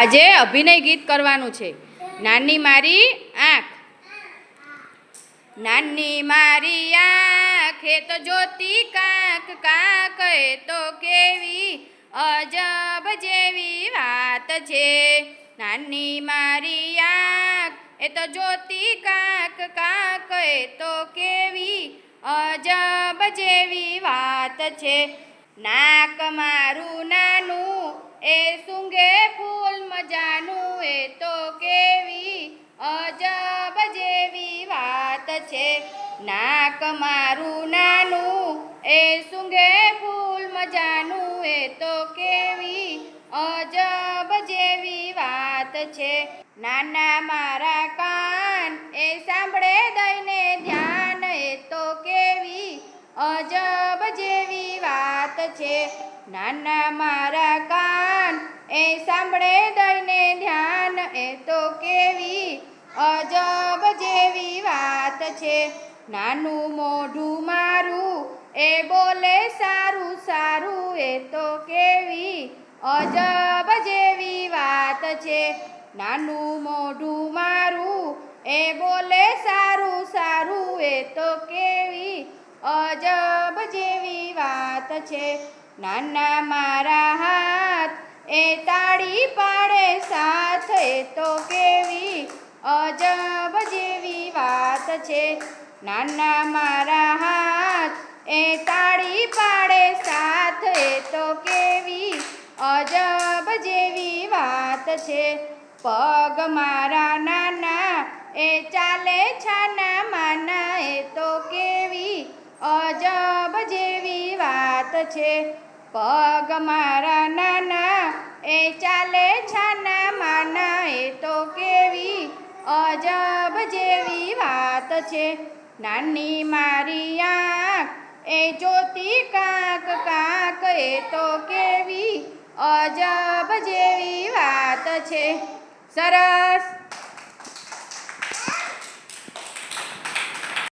આજે અભિનય ગીત કરવાનું છે. નાની મારી આંખ. નાની મારી આંખ, એ તો જોતી કાંક કાંક એ તો કેવી અજબ જેવી વાત છે. નાની મારી આંખ, એ તો જોતી કાંક કાંક એ તો કેવી અજબ જેવી વાત છે. નાક છે? નાક મારું નાનું, એ સુંગે ફૂલ મજાનું, એ તો કેવી અજબ જેવી વાત છે. નાના મારા કાન, એ સાંભળે દઈને ધ્યાન, એ તો કેવી અજબ જેવી વાત છે. નાના મારા કાન, એ સાંભળે દઈને ધ્યાન, એ તો કેવી અજબ જેવી વાત છે. નાનું મોઢું મારું, એ બોલે સારું સારું, એ તો કેવી અજબ જેવી વાત છે. નાનું મોઢું મારું, એ બોલે સારું સારું, એ તો કેવી અજબ જેવી વાત છે. નાના મારા હાથ, એ તાળી પાડે સાથ, એ તો કેવી અજબ જેવી વાત છે. નાના મારા હાથ એ તાળી પાડે, સાથ એ તો કેવી અજબ જેવી વાત છે. પગ મારા નાના એ ચાલે છાના માના એ તો કેવી અજબ જેવી વાત છે. પગ મારા નાના એ ચાલે જેવી વાત છે, નાની મારી આંખ, એ જોતી કાંક કાંક, એ તો કેવી અજબ જેવી વાત છે. સરસ!